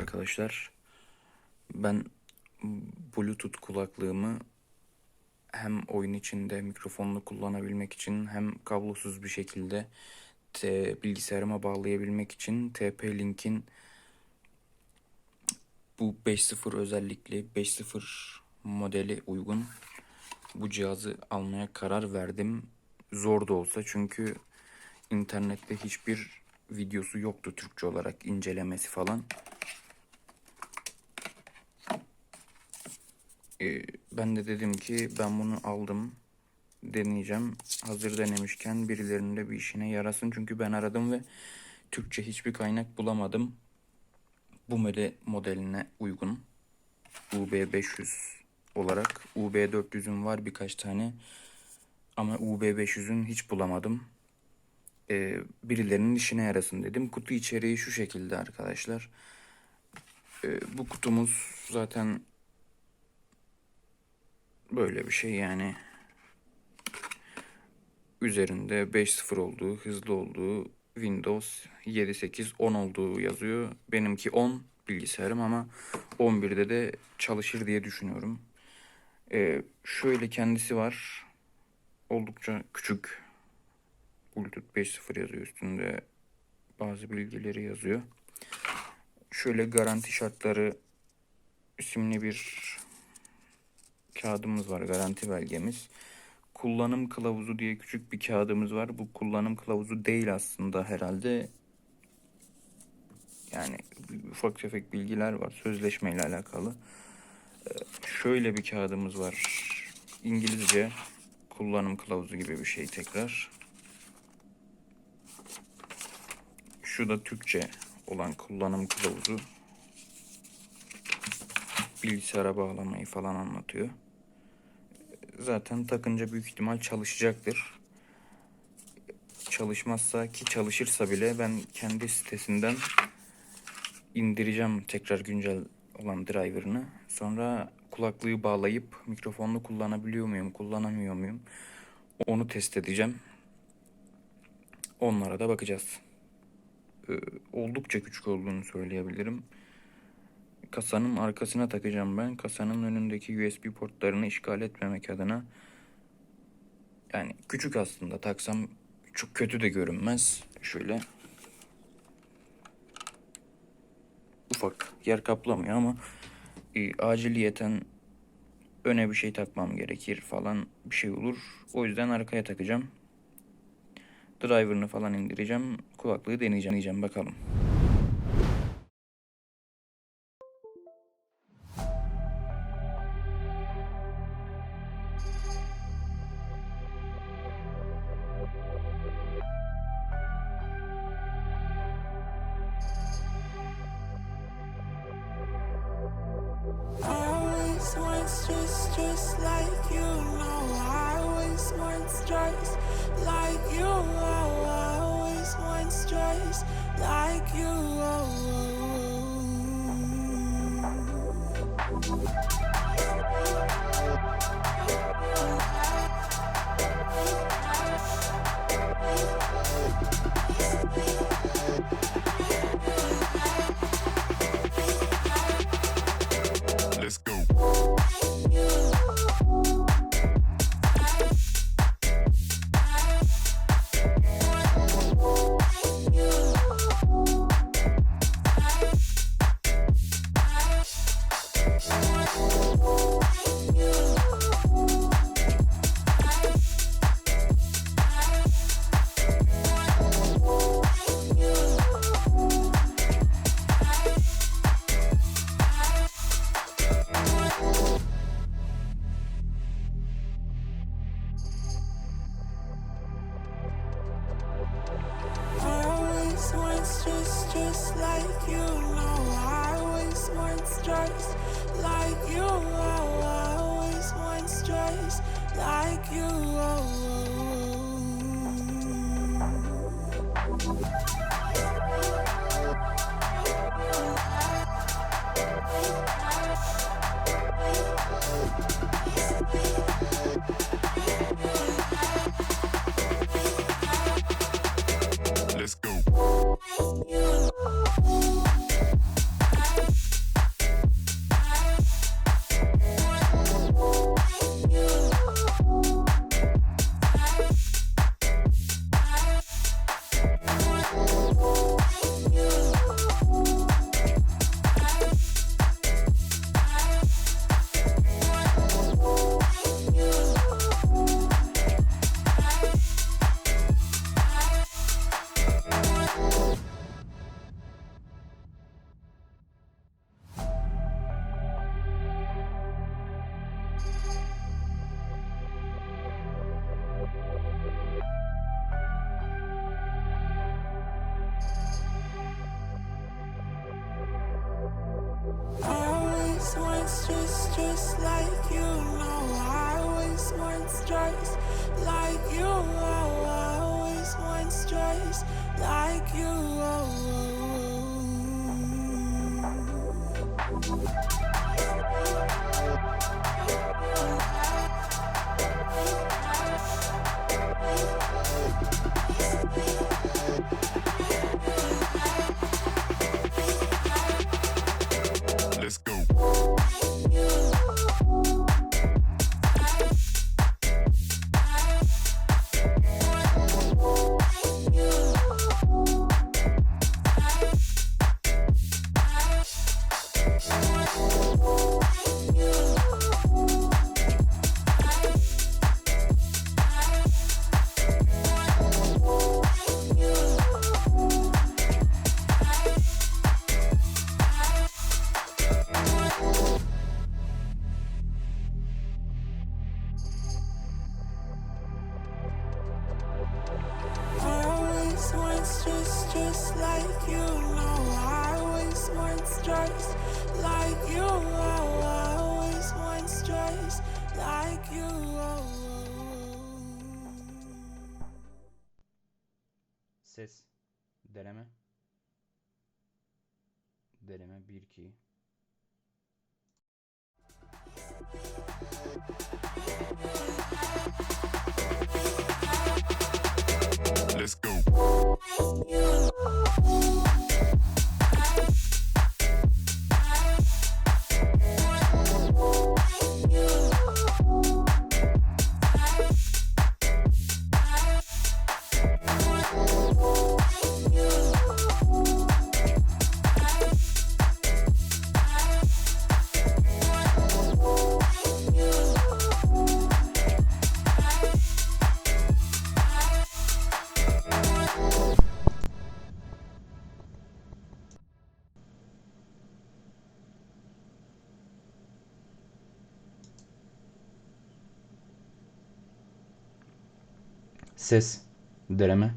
arkadaşlar. Ben Bluetooth kulaklığımı hem oyun içinde mikrofonlu kullanabilmek için hem kablosuz bir şekilde bilgisayarıma bağlayabilmek için TP-Link'in bu 5.0 özellikli 5.0 modeli uygun bu cihazı almaya karar verdim. Zor da olsa çünkü internette hiçbir videosu yoktu Türkçe olarak incelemesi falan. Ee, ben de dedim ki ben bunu aldım deneyeceğim. Hazır denemişken birilerinin de bir işine yarasın. Çünkü ben aradım ve Türkçe hiçbir kaynak bulamadım. Bu model modeline uygun. UB500 olarak. UB400'ün var birkaç tane. Ama UB500'ün hiç bulamadım. Ee, birilerinin işine yarasın dedim. Kutu içeriği şu şekilde arkadaşlar. Ee, bu kutumuz zaten böyle bir şey yani. Üzerinde 5.0 olduğu, hızlı olduğu, Windows 7, 8, 10 olduğu yazıyor. Benimki 10 bilgisayarım ama 11'de de çalışır diye düşünüyorum. Ee, şöyle kendisi var. Oldukça küçük. Bluetooth 5.0 yazıyor üstünde. Bazı bilgileri yazıyor. Şöyle garanti şartları isimli bir kağıdımız var. Garanti belgemiz. Kullanım kılavuzu diye küçük bir kağıdımız var. Bu kullanım kılavuzu değil aslında herhalde. Yani ufak tefek bilgiler var sözleşmeyle alakalı. Ee, şöyle bir kağıdımız var. İngilizce kullanım kılavuzu gibi bir şey tekrar. Şu da Türkçe olan kullanım kılavuzu. Bilgisayara bağlamayı falan anlatıyor. Zaten takınca büyük ihtimal çalışacaktır. Çalışmazsa ki çalışırsa bile ben kendi sitesinden indireceğim tekrar güncel olan driver'ını. Sonra kulaklığı bağlayıp mikrofonlu kullanabiliyor muyum, kullanamıyor muyum? Onu test edeceğim. Onlara da bakacağız. Ee, oldukça küçük olduğunu söyleyebilirim. Kasanın arkasına takacağım ben. Kasanın önündeki USB portlarını işgal etmemek adına. Yani küçük aslında taksam çok kötü de görünmez. Şöyle ufak yer kaplamıyor ama e, aciliyeten öne bir şey takmam gerekir falan bir şey olur. O yüzden arkaya takacağım. Driver'ını falan indireceğim. Kulaklığı deneyeceğim, bakalım. Always just, just like you. know I always wants just like you. Oh, always wants just like you. Let's like you. stress like you always went stress like you always Ses. Deneme. Deneme 1 2. Let's go. Ses. Deneme.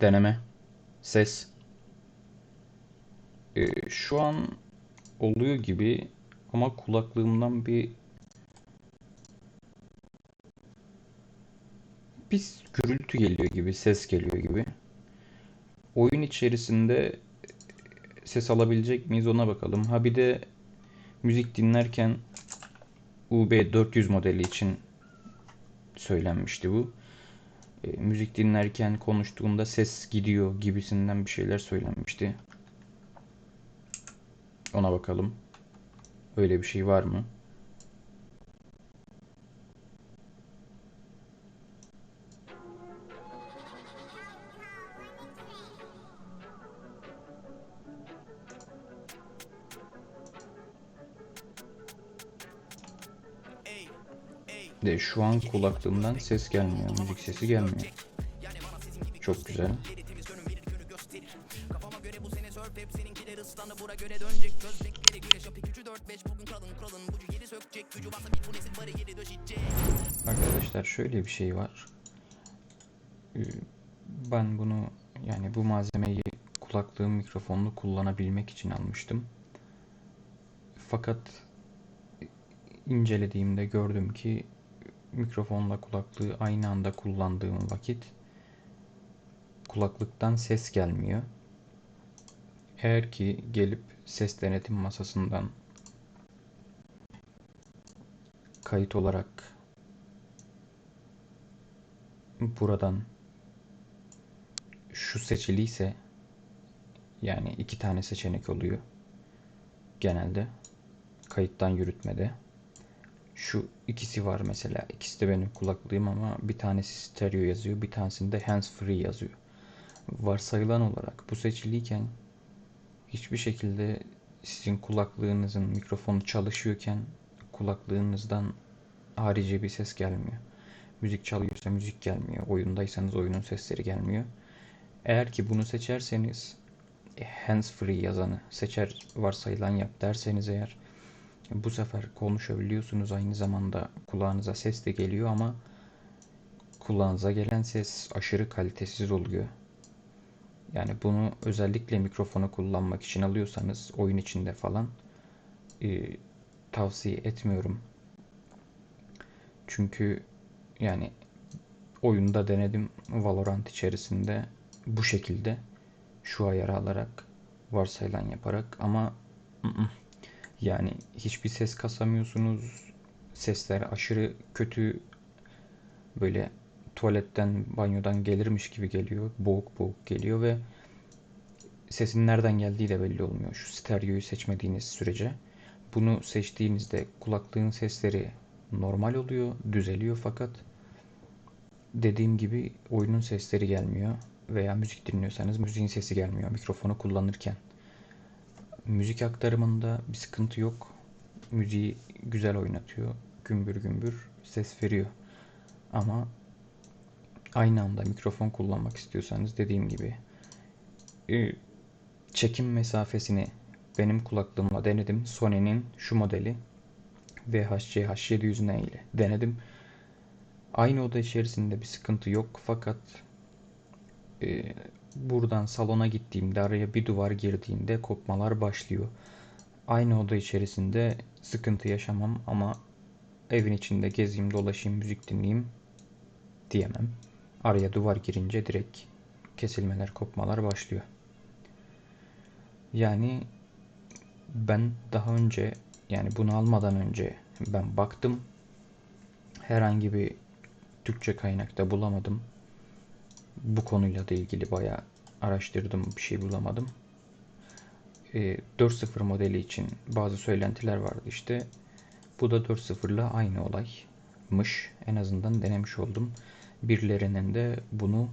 Deneme. Ses. Ee, şu an oluyor gibi ama kulaklığımdan bir bir gürültü geliyor gibi, ses geliyor gibi. Oyun içerisinde ses alabilecek miyiz ona bakalım. Ha bir de müzik dinlerken UB400 modeli için söylenmişti bu. E, müzik dinlerken konuştuğumda ses gidiyor gibisinden bir şeyler söylenmişti. Ona bakalım. Öyle bir şey var mı? De şu an kulaklığımdan ses gelmiyor. Müzik sesi gelmiyor. Çok güzel. Arkadaşlar şöyle bir şey var. Ee, Ben bunu yani bu malzemeyi kulaklığım mikrofonlu kullanabilmek için almıştım. Fakat incelediğimde gördüm ki mikrofonla kulaklığı aynı anda kullandığım vakit kulaklıktan ses gelmiyor. Eğer ki gelip ses denetim masasından kayıt olarak buradan şu seçiliyse yani iki tane seçenek oluyor genelde kayıttan yürütmede. Şu ikisi var mesela. İkisi de benim kulaklığım ama bir tanesi stereo yazıyor, bir tanesinde hands free yazıyor. Varsayılan olarak bu seçiliyken hiçbir şekilde sizin kulaklığınızın mikrofonu çalışıyorken kulaklığınızdan harici bir ses gelmiyor. Müzik çalıyorsa müzik gelmiyor. Oyundaysanız oyunun sesleri gelmiyor. Eğer ki bunu seçerseniz hands free yazanı seçer varsayılan yap derseniz eğer bu sefer konuşabiliyorsunuz aynı zamanda kulağınıza ses de geliyor ama kulağınıza gelen ses aşırı kalitesiz oluyor. Yani bunu özellikle mikrofonu kullanmak için alıyorsanız oyun içinde falan e, tavsiye etmiyorum. Çünkü yani oyunda denedim Valorant içerisinde bu şekilde şu ayarı alarak varsayılan yaparak ama yani hiçbir ses kasamıyorsunuz. Sesler aşırı kötü böyle tuvaletten banyodan gelirmiş gibi geliyor. Boğuk boğuk geliyor ve sesin nereden geldiği de belli olmuyor. Şu stereoyu seçmediğiniz sürece. Bunu seçtiğinizde kulaklığın sesleri normal oluyor, düzeliyor fakat dediğim gibi oyunun sesleri gelmiyor veya müzik dinliyorsanız müziğin sesi gelmiyor mikrofonu kullanırken. Müzik aktarımında bir sıkıntı yok. Müziği güzel oynatıyor. Gümbür gümbür ses veriyor. Ama aynı anda mikrofon kullanmak istiyorsanız dediğim gibi e, çekim mesafesini benim kulaklığımla denedim. Sony'nin şu modeli VHC H700N ile denedim. Aynı oda içerisinde bir sıkıntı yok fakat e, buradan salona gittiğimde araya bir duvar girdiğinde kopmalar başlıyor. Aynı oda içerisinde sıkıntı yaşamam ama evin içinde gezeyim dolaşayım müzik dinleyeyim diyemem. Araya duvar girince direkt kesilmeler kopmalar başlıyor. Yani ben daha önce yani bunu almadan önce ben baktım herhangi bir Türkçe kaynakta bulamadım. Bu konuyla da ilgili bayağı araştırdım bir şey bulamadım. E, 4.0 modeli için bazı söylentiler vardı işte. Bu da 4.0 ile aynı olaymış. En azından denemiş oldum. Birilerinin de bunu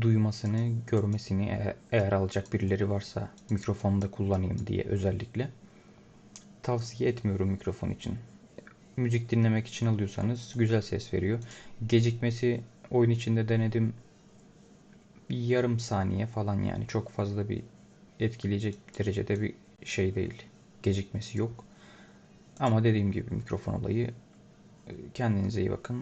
duymasını, görmesini eğer, eğer alacak birileri varsa mikrofonda kullanayım diye özellikle tavsiye etmiyorum mikrofon için. Müzik dinlemek için alıyorsanız güzel ses veriyor. Gecikmesi oyun içinde denedim. Bir yarım saniye falan yani çok fazla bir etkileyecek derecede bir şey değil. Gecikmesi yok. Ama dediğim gibi mikrofon olayı kendinize iyi bakın.